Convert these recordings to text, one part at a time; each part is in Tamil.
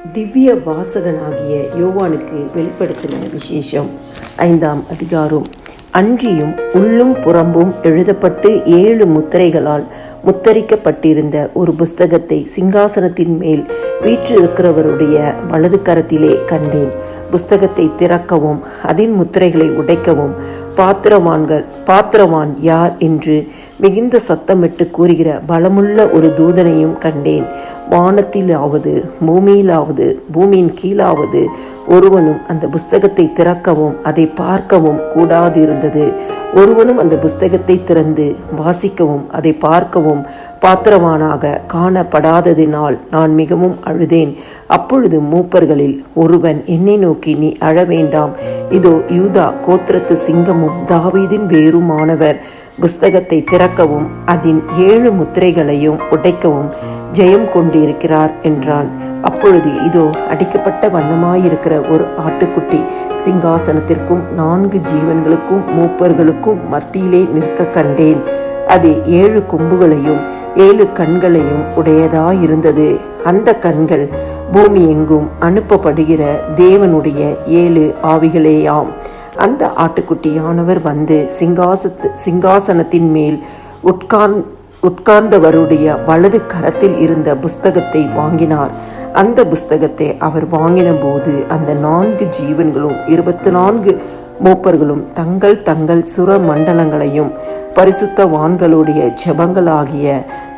திவ்ய வாசகனாகிய யோவானுக்கு வெளிப்படுத்தின விசேஷம் ஐந்தாம் அதிகாரம். அன்றியும் உள்ளும் புறம்பும் எழுதப்பட்டு ஏழு முத்திரைகளால் முத்தரிக்கப்பட்டிருந்த ஒரு புஸ்தகத்தை சிங்காசனத்தின் மேல் வீற்றிருக்கிறவருடைய வலது கரத்திலே கண்டேன். புஸ்தகத்தை திறக்கவும் அதன் முத்திரைகளை உடைக்கவும் பாத்திரவான்கள் பாத்திரவான் யார் என்று மிகுந்த சத்தமிட்டு கூறுகிற பலமுள்ள ஒரு தூதனையும் கண்டேன். வானத்திலாவது பூமியிலாவது பூமியின் கீழாவது ஒருவனும் அந்த புஸ்தகத்தை திறக்கவும் அதை பார்க்கவும் கூடாது இருந்தது ஒருவனும் அந்த புஸ்தகத்தை திறந்து வாசிக்கவும் அதை பார்க்கவும் பாத்திரவானாக காணப்படாததினால் நான் மிகவும் அழுதேன். அப்பொழுது மூப்பர்களில் ஒருவன் என்னை நோக்கி நீ அழ வேண்டாம். இதோ யூதா கோத்திரத்து சிங்கமும் தாவீதின் வேறுமானவர். புஸ்தகத்தை திறக்கவும் அதன் ஏழு முத்திரைகளையும் உடைக்கவும் ஜெயம் கொண்டிருக்கிறார் என்றான் அப்பொழுது இதோ அடிக்கப்பட்ட வண்ணமாயிருக்கிற ஒரு ஆட்டுக்குட்டி சிங்காசனத்திற்கும் நான்கு ஜீவன்களுக்கும் மூப்பர்களுக்கும் மத்தியிலே நிற்க கண்டேன். அது ஏழு கொம்புகளையும் ஏழு கண்களையும் உடையதாயிருந்தது. அந்த கண்கள் பூமி எங்கும் அனுப்பப்படுகிற தேவனுடைய ஏழு ஆவிகளேயாம். அந்த ஆட்டுக்குட்டியானவர் வந்து சிங்காசத்து சிங்காசனத்தின் மேல் உட்கார் உட்கார்ந்தவருடைய வலது கரத்தில் இருந்த புஸ்தகத்தை வாங்கினார். அந்த புஸ்தகத்தை அவர் வாங்கின போது அந்த நான்கு ஜீவன்களும் இருபத்தி நான்கு மூப்பர்களும் தங்கள் தங்கள் சுர மண்டலங்களையும் பரிசுத்த வான்களுடைய ஜெபங்களாகிய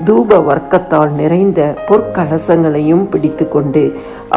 தூப வர்க்கத்தால் நிறைந்த பொற்கலசங்களையும் பிடித்து கொண்டு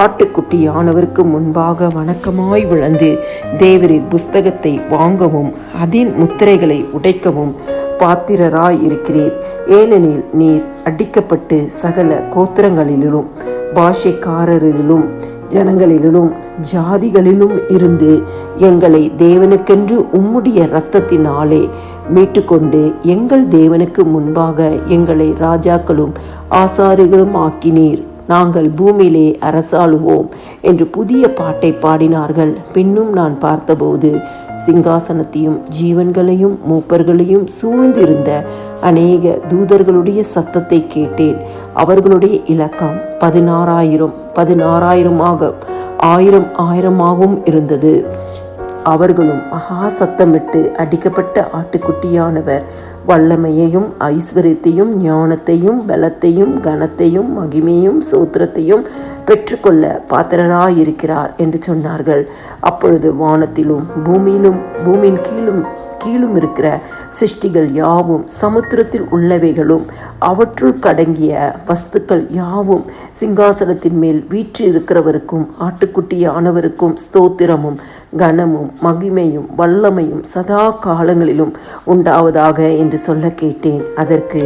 ஆட்டுக்குட்டியானவருக்கு முன்பாக வணக்கமாய் விழுந்து தேவரின் புஸ்தகத்தை வாங்கவும் அதன் முத்திரைகளை உடைக்கவும் பாத்திரராய் இருக்கிறீர் ஏனெனில் நீர் அடிக்கப்பட்டு சகல கோத்திரங்களிலும் பாஷைக்காரரிலும் ஜனங்களிலும் ஜாதிகளிலும் இருந்து எங்களை தேவனுக்கென்று உம்முடைய இரத்தத்தினாலே மீட்டுக்கொண்டு எங்கள் தேவனுக்கு முன்பாக எங்களை ராஜாக்களும் ஆசாரிகளும் ஆக்கினீர். நாங்கள் பூமியிலே அரசாளுவோம் என்று புதிய பாட்டை பாடினார்கள். பின்னும் நான் பார்த்தபோது சிங்காசனத்தையும் ஜீவன்களையும் மூப்பர்களையும் சூழ்ந்திருந்த அநேக தூதர்களுடைய சத்தத்தை கேட்டேன். அவர்களுடைய இலக்கம் பதினாறாயிரம் பதினாறாயிரமாக ஆயிரம் ஆயிரமாகவும் இருந்தது. அவர்களும் மகா சத்தமிட்டு அடிக்கப்பட்ட ஆட்டுக்குட்டியானவர். வல்லமையையும் ஐஸ்வர்யத்தையும் ஞானத்தையும் பலத்தையும் கனத்தையும் மகிமையும் சூத்திரத்தையும் பெற்றுக்கொள்ள பாத்திரராயிருக்கிறார் என்று சொன்னார்கள். அப்பொழுது வானத்திலும் பூமியிலும் பூமியின் கீழும் கீழும் இருக்கிற சிருஷ்டிகள் யாவும் சமுத்திரத்தில் உள்ளவைகளும் அவற்றுள் கடங்கிய வஸ்துக்கள் யாவும் சிங்காசனத்தின் மேல் வீற்று இருக்கிறவருக்கும் ஆட்டுக்குட்டியானவருக்கும் ஸ்தோத்திரமும் கனமும் மகிமையும் வல்லமையும் சதா காலங்களிலும் உண்டாவதாக என்று சொல்ல கேட்டேன். அதற்கு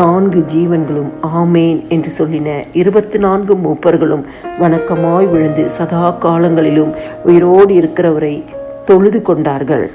நான்கு ஜீவன்களும் ஆமேன் என்று சொல்லின இருபத்தி நான்கு மூப்பர்களும் வணக்கமாய் விழுந்து சதா காலங்களிலும் உயிரோடு இருக்கிறவரை தொழுது கொண்டார்கள்.